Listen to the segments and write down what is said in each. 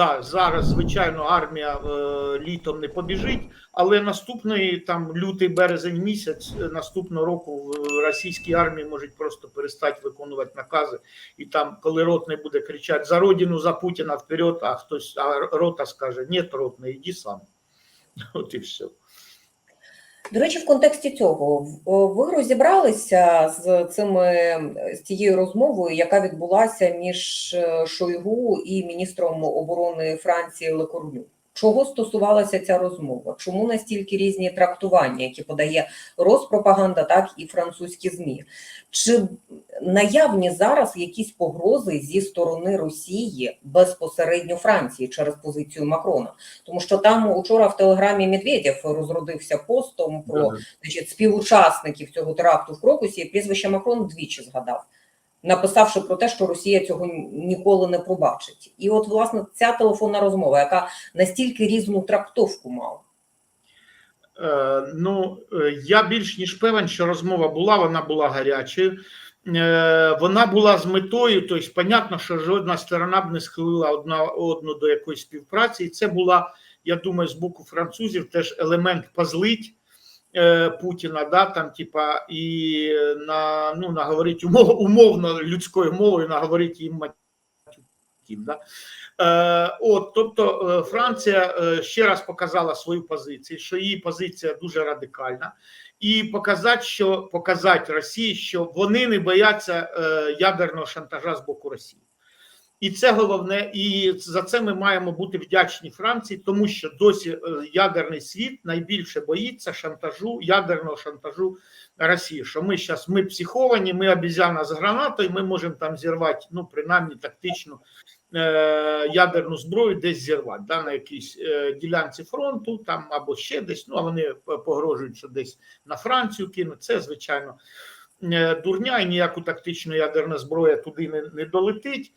да, зараз, звичайно, армія е, літом не побіжить, але наступний там лютий березень місяць е, наступного року в російській армії можуть просто перестати виконувати накази. І там, коли ротний буде кричати за родину, за Путіна вперед, а хтось а рота скаже: ні, ротний, іди сам. От і все. До речі, в контексті цього в- ви розібралися з цими з цією розмовою, яка відбулася між е, Шойгу і міністром оборони Франції Лекорню. Чого стосувалася ця розмова? Чому настільки різні трактування, які подає Роспропаганда, так і французькі змі? Чи наявні зараз якісь погрози зі сторони Росії безпосередньо Франції через позицію Макрона? Тому що там учора в телеграмі Медведєв розродився постом про значить, співучасників цього теракту в Крокусі, прізвище Макрон двічі згадав, написавши про те, що Росія цього ніколи не пробачить. І от, власне, ця телефонна розмова, яка настільки різну трактовку мала. Е, ну, е, я більш ніж певен, що розмова була, вона була гарячою. Е, Вона була з метою, тобто, понятно, що жодна сторона б не схилила одна одну до якоїсь співпраці. І це була, я думаю, з боку французів теж елемент позлить Путіна, да, там, типа, і на, ну, наговорити умов, умовно людською мовою, наговорити їм матюків. Да. Е, от, тобто е, Франція е, ще раз показала свою позицію, що її позиція дуже радикальна, і показати, що показати Росії, що вони не бояться е, ядерного шантажа з боку Росії. І це головне, і за це ми маємо бути вдячні Франції, тому що досі е, ядерний світ найбільше боїться шантажу, ядерного шантажу Росії. Що ми зараз ми психовані, ми обізяна з гранатою, ми можемо там зірвати, ну принаймні тактичну е, ядерну зброю, десь зірвати да, на якійсь е, ділянці фронту, там або ще десь. Ну а вони погрожують, що десь на Францію кинуть. Це звичайно е, дурня, і ніяку тактичну ядерну зброю туди не, не долетить.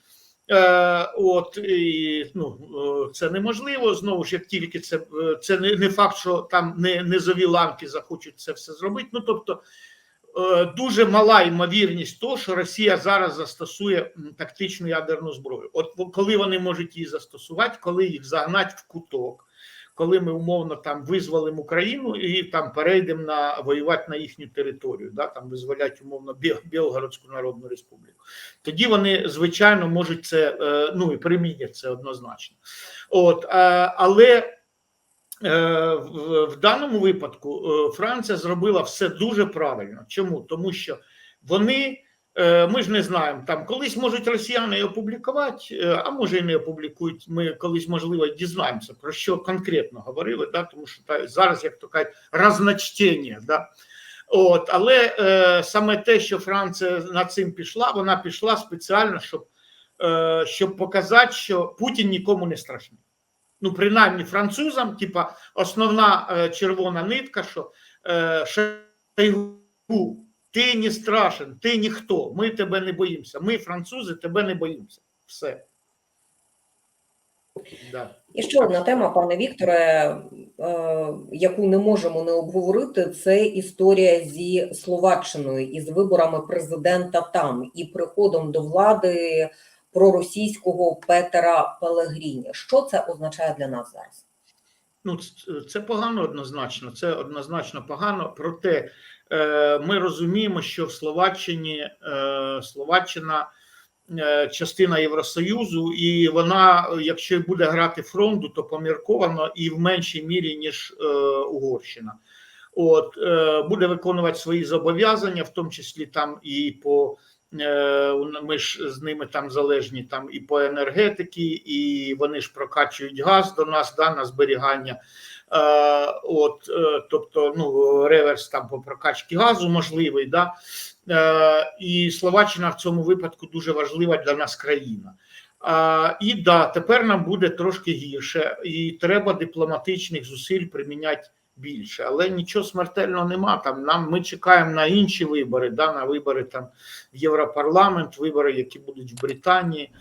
Е, От і ну е, це неможливо. Знову ж як тільки це е, це не, факт, що там не низові ланки захочуть це все зробити. Ну тобто дуже мала ймовірність того, що Росія зараз застосує тактичну ядерну зброю. От коли вони можуть її застосувати, коли їх загнать в куток. Коли ми умовно там визволимо Україну і там перейдемо на воювати на їхню територію, да там визволять умовно Білгородську Народну Республіку, тоді вони звичайно можуть це е, ну і примінять це однозначно. От е, але е, в, даному випадку Франція зробила все дуже правильно. Чому? Тому що вони. Е, Ми ж не знаємо, там колись можуть росіяни опублікувати, е, а може і не опублікують. Ми колись, можливо, дізнаємося, про що конкретно говорили, да? тому що та, зараз, як то кажуть, розночтення. Да? От, але е, саме те, що Франція над цим пішла, вона пішла спеціально, щоб, е, щоб показати, що Путін нікому не страшний. Ну, принаймні французам, типа, основна е, червона нитка, що е, Шойгу, ти не страшен, ти ніхто, ми тебе не боїмося. Ми, французи, тебе не боїмося. Все. Да. І ще одна тема, пане Вікторе, е, яку не можемо не обговорити, це історія зі Словаччиною і з виборами президента там і приходом до влади проросійського Петера Пелегріні. Що це означає для нас зараз? Ну, це погано однозначно. Це однозначно погано. Проте е, ми розуміємо, що в Словаччині е, Словаччина е, частина Євросоюзу, і вона, якщо буде грати фронту, то помірковано і в меншій мірі, ніж Угорщина. От е, буде виконувати свої зобов'язання, в тому числі там і по е, ми ж з ними там залежні там і по енергетики, і вони ж прокачують газ до нас да, на зберігання. Е, от, тобто, ну, реверс там по прокачці газу можливий, да. І Словаччина в цьому випадку дуже важлива для нас країна. І да, тепер нам буде трошки гірше, і треба дипломатичних зусиль приміняти більше. Але нічого смертельного нема. Там нам ми чекаємо на інші вибори, да, на вибори там в Європарламент, вибори, які будуть в Британії.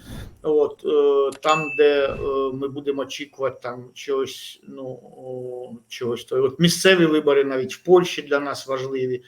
От е, там, де е, ми будемо очікувати там чогось, ну о, чогось. то От місцеві вибори навіть в Польщі для нас важливі.